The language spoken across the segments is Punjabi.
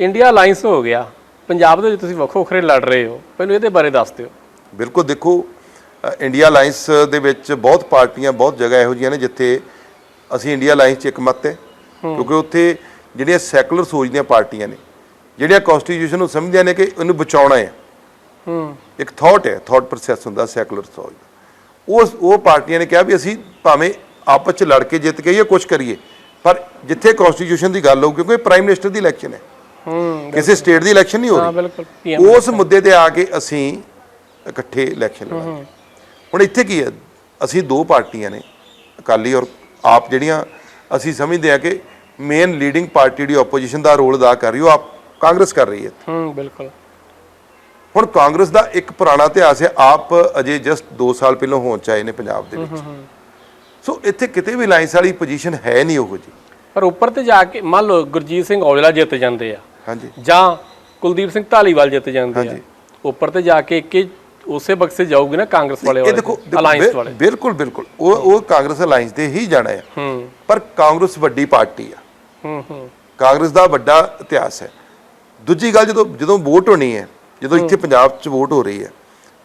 ਇੰਡੀਆ ਅਲਾਈਅੰਸ ਹੋ ਗਿਆ। ਪੰਜਾਬ ਦੇ ਵਿੱਚ ਤੁਸੀਂ ਵੱਖੋ ਵੱਖਰੇ ਲੜ ਰਹੇ ਹੋ। ਮੈਨੂੰ ਇਹਦੇ ਬਾਰੇ ਦੱਸ ਦਿਓ। ਬਿਲਕੁਲ ਦੇਖੋ ਇੰਡੀਆ ਅਲਾਈਅੰਸ ਦੇ ਵਿੱਚ ਬਹੁਤ ਪਾਰਟੀਆਂ ਬਹੁਤ ਜਗ੍ਹਾ ਇਹੋ ਜਿਹੀਆਂ ਨੇ ਜਿੱਥੇ ਅਸੀਂ ਇੰਡੀਆ ਅਲਾਈਅੰਸ 'ਚ ਇੱਕ ਮਤ ਹੈ। ਕਿਉਂਕਿ ਉੱਥੇ ਜਿਹੜੀਆਂ ਸੈਕੂਲਰ ਸੋਚ ਦੀਆਂ ਪਾਰਟੀਆਂ ਨੇ ਜਿਹੜੀਆਂ ਕਨਸਟੀਟਿਊਸ਼ਨ ਨੂੰ ਸਮਝਦੀਆਂ ਨੇ ਕਿ ਇਹਨੂੰ ਬਚਾਉਣਾ ਹੈ। ਹੂੰ। ਇੱਕ ਥਾਟ ਹੈ ਥਾਟ ਪ੍ਰੋਸੈਸ ਹੁੰਦਾ ਸੈਕੂਲਰ ਸੋਚ ਉਸ ਉਹ ਪਾਰਟੀਆਂ ਨੇ ਕਿਹਾ ਵੀ ਅਸੀਂ ਭਾਵੇਂ ਆਪਸ ਚ ਲੜ ਕੇ ਜਿੱਤ ਕੇ ਜਾਂ ਕੁਝ ਕਰੀਏ ਪਰ ਜਿੱਥੇ ਕਨਸਟੀਟਿਊਸ਼ਨ ਦੀ ਗੱਲ ਹੋਊ ਕਿਉਂਕਿ ਪ੍ਰਾਈਮ ਮਿਨਿਸਟਰ ਦੀ ਇਲੈਕਸ਼ਨ ਹੂੰ। ਕਿਸੇ ਸਟੇਟ ਦੀ ਇਲੈਕਸ਼ਨ ਨਹੀਂ ਹੋ ਹਾਂ ਰਹੀ। ਬਿਲਕੁਲ ਉਸ ਮੁੱਦੇ ਤੇ ਆ ਕੇ ਅਸੀਂ ਇਕੱਠੇ ਇਲੈਕਸ਼ਨ ਲੜਾਂਗੇ ਹੁਣ ਇੱਥੇ ਕੀ ਹੈ? ਅਸੀਂ ਦੋ ਪਾਰਟੀਆਂ ਨੇ ਅਕਾਲੀ ਔਰ ਆਪ ਜਿਹੜੀਆਂ ਅਸੀਂ ਸਮਝਦੇ ਆ ਕਿ ਮੇਨ ਲੀਡਿੰਗ ਪਾਰਟੀ ਜਿਹੜੀ ਆਪੋਜੀਸ਼ਨ ਦਾ ਰੋਲ ਅਦਾ ਕਰ ਰਹੀ ਉਹ ਆਪ ਕਾਂਗਰਸ ਕਰ ਰਹੀ ਹੈ। ਹੂੰ ਬਿਲਕੁਲ। ਹੁਣ ਕਾਂਗਰਸ ਦਾ ਇੱਕ ਪੁਰਾਣਾ ਇਤਿਹਾਸ ਹੈ ਆਪ ਅਜੇ ਜਸਟ 2 ਸਾਲ ਪਹਿਲਾਂ ਹੋਂਦ ਚ ਆਏ ਨੇ ਪੰਜਾਬ ਦੇ ਵਿੱਚ। ਸੋ ਇੱਥੇ ਕਿਤੇ ਵੀ ਲਾਈਨਸ ਵਾਲੀ ਪੋਜੀਸ਼ਨ ਹੈ ਨਹੀਂ ਉਹੋ ਜੀ। ਪਰ ਉੱਪਰ ਤੇ ਜਾ ਕੇ ਮੰਨ ਲਓ ਗੁਰਜੀਤ ਸਿੰਘ ਔਜਲਾ ਜਿੱਤ ਜਾਂਦੇ ਆ। ਹਾਂਜੀ। ਜਾਂ ਕੁਲਦੀਪ ਸਿੰਘ ਢਾਲੀਵਾਲ ਜਿੱਤ ਜਾਂਦੇ ਆ। ਹਾਂਜੀ। ਉੱਪਰ ਤੇ ਜਾ ਕੇ ਕਿ ਉਸੇ ਬਕਸੇ ਜਾਊਗੀ ਨਾ ਕਾਂਗਰਸ ਵਾਲੇ ਇਹ ਦੇਖੋ ਅਲਾਈਅੰਸ ਵਾਲੇ। ਬਿਲਕੁਲ ਬਿਲਕੁਲ। ਉਹ ਉਹ ਕਾਂਗਰਸ ਅਲਾਈਨਸ ਦੇ ਹੀ ਜਾਣਾ ਹੈ ਹੂੰ। ਪਰ ਕਾਂਗਰਸ ਵੱਡੀ ਪਾਰਟੀ ਆ। ਹੂੰ ਹੂੰ। ਕਾਂਗਰਸ ਦਾ ਵੱਡਾ ਇਤਿਹਾਸ ਹੈ। ਦੂਜੀ ਗੱਲ ਜਦੋਂ ਜਦੋਂ ਵੋਟ ਹੋਣੀ ਹੈ ਜਦੋਂ ਇੱਥੇ ਪੰਜਾਬ 'ਚ ਵੋਟ ਹੋ ਰਹੀ ਹੈ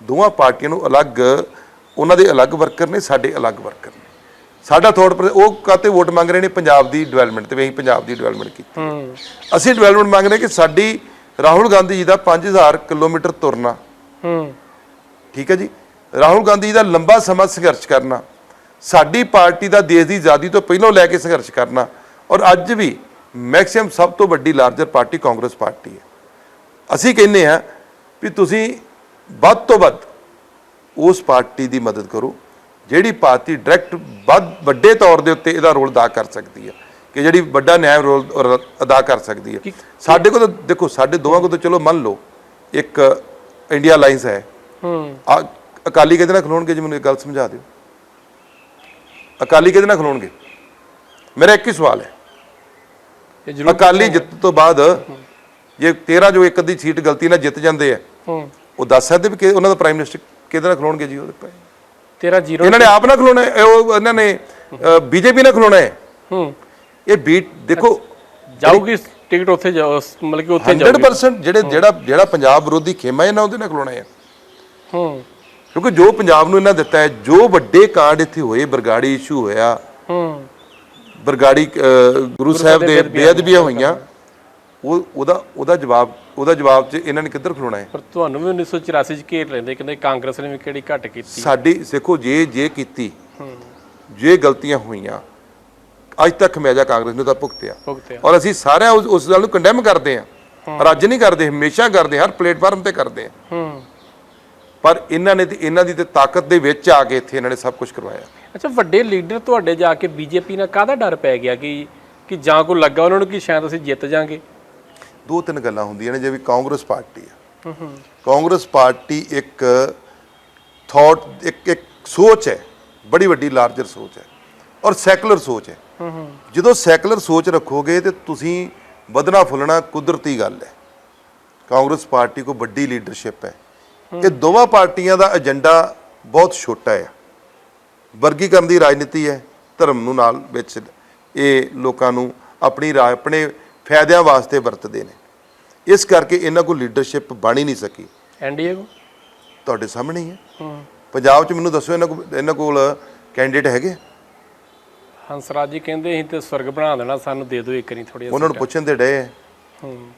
ਦੋਵਾਂ ਪਾਰਟੀਆਂ ਨੂੰ ਅਲੱਗ ਉਹਨਾਂ ਦੇ ਅਲੱਗ ਵਰਕਰ ਨੇ ਸਾਡੇ ਅਲੱਗ ਵਰਕਰ ਸਾਡਾ ਥੋੜ ਪਰ ਉਹ ਕਾਤੇ ਵੋਟ ਮੰਗ ਰਹੇ ਨੇ? ਪੰਜਾਬ ਦੀ ਡਿਵੈਲਪਮੈਂਟ ਤੇ ਵੀ ਅਸੀਂ ਪੰਜਾਬ ਦੀ ਡਿਵੈਲਪਮੈਂਟ ਕੀਤੀ। ਅਸੀਂ ਡਿਵੈਲਪਮੈਂਟ ਮੰਗ ਰਹੇ ਕਿ ਸਾਡੀ ਰਾਹੁਲ ਗਾਂਧੀ ਜੀ ਦਾ 5000 ਕਿਲੋਮੀਟਰ ਤੁਰਨਾ। ਹੂੰ। ਠੀਕ ਹੈ ਜੀ? ਰਾਹੁਲ ਗਾਂਧੀ ਜੀ ਦਾ ਲੰਬਾ ਸਮਾਂ ਸੰਘਰਸ਼ ਕਰਨਾ। ਸਾਡੀ ਪਾਰਟੀ ਦਾ ਦੇਸ਼ ਦੀ ਆਜ਼ਾਦੀ ਤੋਂ ਪਹਿਲਾਂ ਲੈ ਕੇ ਸੰਘਰਸ਼ ਕਰਨਾ। ਔਰ ਅੱਜ ਵੀ ਮੈਕਸਿਮਮ ਸਭ ਤੋਂ ਵੱਡੀ ਲਾਰਜਰ ਪਾਰਟੀ ਕਾਂਗਰਸ ਪਾਰਟੀ ਹੈ। ਅਸੀਂ ਕਹਿੰਦੇ ਆ ਵੀ ਤੁਸੀਂ ਵੱਧ ਤੋਂ ਵੱਧ ਉਸ ਪਾਰਟੀ ਦੀ ਮਦਦ ਕਰੋ। ਜਿਹੜੀ ਪਾਰਟੀ ਡਾਇਰੈਕਟ ਵੱਧ ਵੱਡੇ ਤੌਰ ਦੇ ਉੱਤੇ ਇਹਦਾ ਰੋਲ ਅਦਾ ਕਰ ਸਕਦੀ ਹੈ ਕਿ ਜਿਹੜੀ ਵੱਡਾ ਨਿਆਂ ਰੋਲ ਅਦਾ ਕਰ ਸਕਦੀ ਹੈ। ਸਾਡੇ ਕੋਲ ਤਾਂ ਦੇਖੋ ਸਾਡੇ ਦੋਵਾਂ ਕੋਲ ਤਾਂ ਚਲੋ ਮੰਨ ਲਓ ਇੱਕ ਇੰਡੀਆ ਅਲਾਈਅੰਸ ਹੈ। ਹੂੰ। ਅਕਾਲੀ ਕਿਹਦੇ ਨਾਲ ਖਲੋਣਗੇ ਜੀ ਮੈਨੂੰ ਇੱਕ ਗੱਲ ਸਮਝਾ ਦਿਓ। ਅਕਾਲੀ ਕਿਹਦੇ ਨਾਲ ਖਲੋਣਗੇ? ਮੇਰਾ ਇੱਕ ਹੀ ਸਵਾਲ ਹੈ। ਇਹ ਅਕਾਲੀ ਜਿੱਤ ਤੋਂ ਬਾਅਦ ਜੇ 13 ਜੋ ਇੱਕ ਅੱਧੀ ਸੀਟ ਗਲਤੀ ਨਾਲ ਜਿੱਤ ਜਾਂਦੇ ਆ ਉਹ ਦੱਸ ਸਕਦੇ ਵੀ ਕਿ ਉਹਨਾਂ ਦਾ ਪ੍ਰਾਈਮ ਮਿਨਿਸਟਰ ਕਿਹਦੇ ਨਾਲ ਖਲੋਣਗੇ ਜੀ ਉਹਦੇ ਭਾਈ ਤੇਰਾ ਜ਼ੀਰੋ ਇਹਨਾਂ ਨੇ ਆਪ ਨਾ ਖਲੋਣਾ ਹੈ, ਇਹ ਉਹ ਇਹਨਾਂ ਨੇ ਬੀਜੇਪੀ ਨਾਲ ਖਲੋਣਾ ਹੈ। ਹੂੰ। ਇਹ ਬੀਟ ਦੇਖੋ ਜਾਊਗੀ ਟਿਕਟ ਉੱਥੇ ਜਾਓ ਮਤਲਬ ਕਿ ਉੱਥੇ ਜਾਊਗੀ। 100% ਜਿਹੜੇ ਜਿਹੜਾ ਜਿਹੜਾ ਪੰਜਾਬ ਵਿਰੋਧੀ ਖੇਮਾ ਇਹਨਾਂ ਉਹਦੇ ਨਾਲ ਖਲੋਣਾ ਹੈ। ਹੂੰ। ਕਿਉਂਕਿ ਜੋ ਪੰਜਾਬ ਨੂੰ ਇਹਨਾਂ ਦਿੱਤਾ ਹੈ ਜੋ ਵੱਡੇ ਕਾਂਡ ਇੱਥੇ ਹੋਏ ਬਰਗਾੜੀ ਇਸ਼ੂ ਹੋਇਆ ਹੂੰ। ਬਰਗਾੜੀ ਅਹ, ਗੁਰੂ ਸਾਹਿਬ ਦੇ ਬੇਅਦਬੀਆਂ ਹੋਈਆਂ। ਉਹ ਉਹਦਾ ਉਹਦਾ ਜਵਾਬ ਉਹਦਾ ਜਵਾਬ 'ਚ ਇਹਨਾਂ ਨੇ ਕਿੱਧਰ ਖਲੋਣਾ ਹੈ? ਪਰ ਤੁਹਾਨੂੰ ਵੀ 1984 ਚ ਘੇਰ ਲੈਂਦੇ ਕਹਿੰਦੇ ਕਾਂਗਰਸ ਨੇ ਵੀ ਕਿਹੜੀ ਘੱਟ ਕੀਤੀ? ਸਾਡੀ ਦੇਖੋ ਜੇ ਜੇ ਕੀਤੀ ਹੂੰ। ਜੇ ਗਲਤੀਆਂ ਹੋਈਆਂ ਅੱਜ ਤੱਕ ਹਮੇਸ਼ਾ ਕਾਂਗਰਸ ਨੇ ਤਾਂ ਭੁਗਤਿਆ। ਭੁਗਤਿਆ। ਔਰ ਅਸੀਂ ਸਾਰਿਆਂ ਉਸ ਉਸ ਗੱਲ ਨੂੰ ਕੰਡੈਮ ਕਰਦੇ ਹਾਂ। ਰੱਜ ਨਹੀਂ ਕਰਦੇ ਹਮੇਸ਼ਾ ਕਰਦੇ ਹਰ ਪਲੇਟਫਾਰਮ ਤੇ ਕਰਦੇ ਹੂੰ। ਪਰ ਇਹਨਾਂ ਨੇ ਤੇ ਇਹਨਾਂ ਦੀ ਤੇ ਤਾਕਤ ਦੇ ਵਿੱਚ ਆ ਕੇ ਇੱਥੇ ਇਹਨਾਂ ਨੇ ਸਭ ਕੁਝ ਕਰਵਾਇਆ। ਅੱਛਾ ਵੱਡੇ ਲੀਡਰ ਤੁਹਾਡੇ ਜਾ ਕੇ ਬੀਜੇਪੀ ਨਾਲ ਕਾਹਦਾ ਡਰ ਪੈ ਗਿਆ ਕਿ ਕਿ ਜਾਂ ਕੋ ਲੱਗਾ ਉਹਨਾਂ ਨੂੰ ਕਿ ਸ਼ਾਇਦ ਅਸੀਂ ਜਿੱਤ ਜਾਾਂਗੇ? ਦੋ ਤਿੰਨ ਗੱਲਾਂ ਹੁੰਦੀਆਂ ਨੇ ਜਿਵੇਂ ਕਾਂਗਰਸ ਪਾਰਟੀ ਆ। ਕਾਂਗਰਸ ਪਾਰਟੀ ਇੱਕ ਥਾਟ ਇੱਕ ਇੱਕ ਸੋਚ ਹੈ ਬੜੀ ਵੱਡੀ ਲਾਰਜਰ ਸੋਚ ਹੈ ਔਰ ਸੈਕੂਲਰ ਸੋਚ ਹੈ। ਜਦੋਂ ਸੈਕੂਲਰ ਸੋਚ ਰੱਖੋਗੇ ਤੇ ਤੁਸੀਂ ਵਧਣਾ ਫੁੱਲਣਾ ਕੁਦਰਤੀ ਗੱਲ ਹੈ। ਕਾਂਗਰਸ ਪਾਰਟੀ ਕੋ ਵੱਡੀ ਲੀਡਰਸ਼ਿਪ ਹੈ। ਇਹ ਦੋਵਾਂ ਪਾਰਟੀਆਂ ਦਾ ਏਜੰਡਾ ਬਹੁਤ ਛੋਟਾ ਹੈ। ਵਰਗੀਕਰਨ ਦੀ ਰਾਜਨੀਤੀ ਹੈ ਧਰਮ ਨੂੰ ਨਾਲ ਵਿੱਚ ਇਹ ਲੋਕਾਂ ਨੂੰ ਆਪਣੀ ਰਾਏ ਆਪਣੇ ਫਾਇਦਿਆਂ ਵਾਸਤੇ ਵਰਤਦੇ ਨੇ। ਇਸ ਕਰਕੇ ਇਹਨਾਂ ਕੋਲ ਲੀਡਰਸ਼ਿਪ ਬਣ ਹੀ ਨਹੀਂ ਸਕੀ। ਐਨਡੀਏ ਕੋ ਤੁਹਾਡੇ ਸਾਹਮਣੇ ਹੀ ਹੈ। ਹੂੰ। ਪੰਜਾਬ 'ਚ ਮੈਨੂੰ ਦੱਸੋ ਇਹਨਾਂ ਕੋਲ ਇਹਨਾਂ ਕੋਲ ਕੈਂਡੀਡੇਟ ਹੈਗੇ ਹੰਸਰਾਜ ਜੀ ਕਹਿੰਦੇ ਅਸੀਂ ਤੇ ਸਵਰਗ ਬਣਾ ਦੇਣਾ ਸਾਨੂੰ ਦੇ ਦਿਓ ਇੱਕ ਨਹੀਂ ਥੋੜੀ ਉਹਨਾਂ ਨੂੰ ਪੁੱਛਣ ਦੇ ਡਏ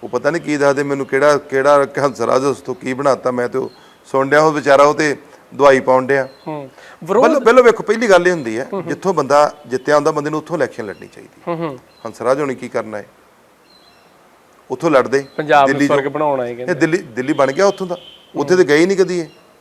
ਉਹ ਪਤਾ ਨਹੀਂ ਕੀ ਦੱਸਦੇ ਮੈਨੂੰ ਕਿਹੜਾ ਕਿਹੜਾ ਹੰਸਰਾਜ ਉਸ ਤੋਂ ਕੀ ਬਣਾਤਾ ਮੈਂ ਤੇ ਸੁਣ ਡਿਆ ਉਹ ਵਿਚਾਰਾ ਉਹ ਤੇ ਦਵਾਈ ਪਾਉਣ ਡਿਆ। ਹੂੰ। ਵਿਰੋਧ ਪਹਿਲਾਂ ਵੇਖੋ ਪਹਿਲੀ ਗੱਲ ਇਹ ਹੁੰਦੀ ਹੈ ਜਿੱਥੋਂ ਬੰਦਾ ਜਿੱਤਿਆ ਹੁੰਦਾ ਬੰਦੇ ਨੂੰ ਉੱਥੋਂ ਇਲੈਕਸ਼ਨ ਲੜਨੀ ਚਾਹੀਦੀ ਹੂੰ ਹੂੰ। ਹੰਸਰਾਜ ਹੋਣੀ ਕੀ ਕਰਨਾ ਹੈ? ਉੱਥੋਂ ਲੜਦੇ ਪੰਜਾਬ ਨੂੰ ਦਿੱਲੀ ਸਵਰਗ ਬਣਾਉਣਾ ਹੈ ਕਹਿੰਦੇ ਇਹ ਦਿੱਲੀ ਦਿੱਲੀ ਬਣ ਗਿਆ ਉੱਥੋਂ ਦਾ। ਉੱਥੇ ਤੇ ਗਏ ਹੀ ਨਹੀਂ ਕਦੀ ਇਹ।